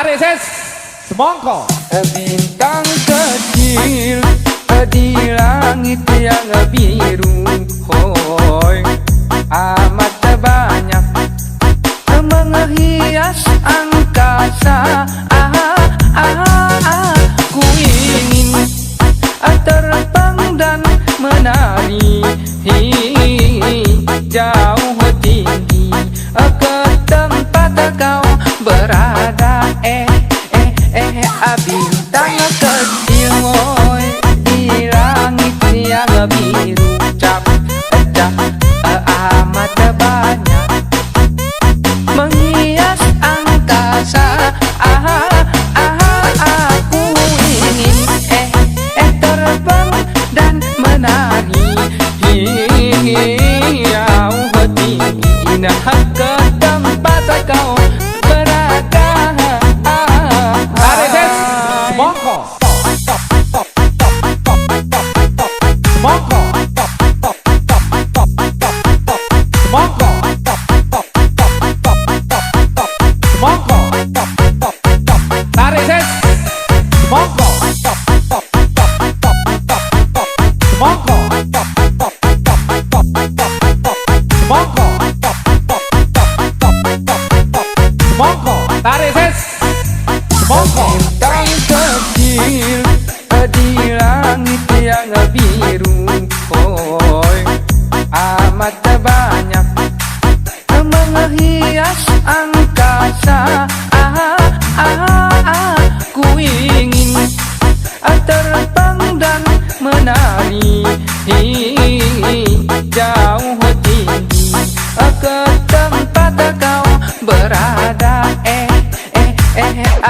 Tarik ses. Semongko. Bintang kecil di langit yang biru. Hoi નાની આવું હતી. Tarik ses Semongko Bintang kecil di langit yang biru Hoi amat banyak Menghias angkasa ah, ah, ah, Ku ingin terbang dan menari Jauh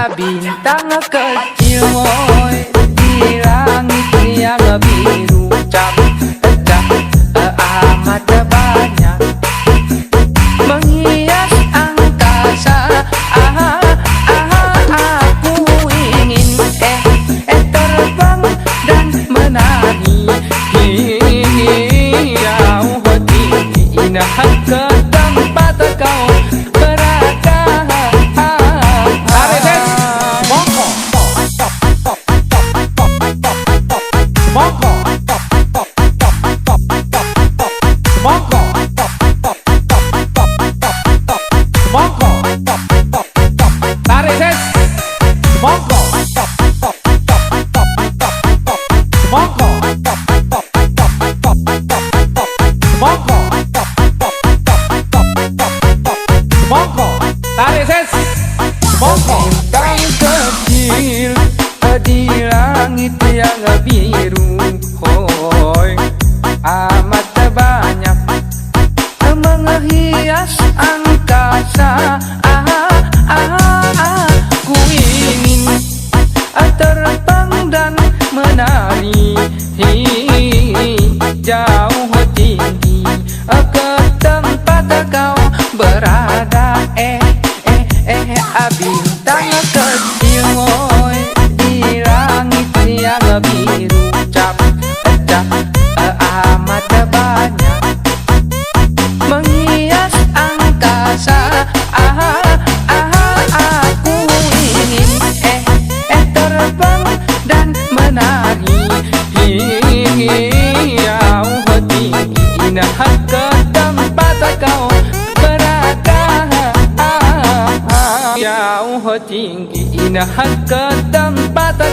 bintang kecil oi Di langit yang biru Cap, cap, amat banyak Menghias angkasa ah, ah, Aku ingin eh, eh terbang dan menari Jauh di inahkan Semongko Bintang kecil di langit yang biru Hoi हो जाएंगी इन हक दम पता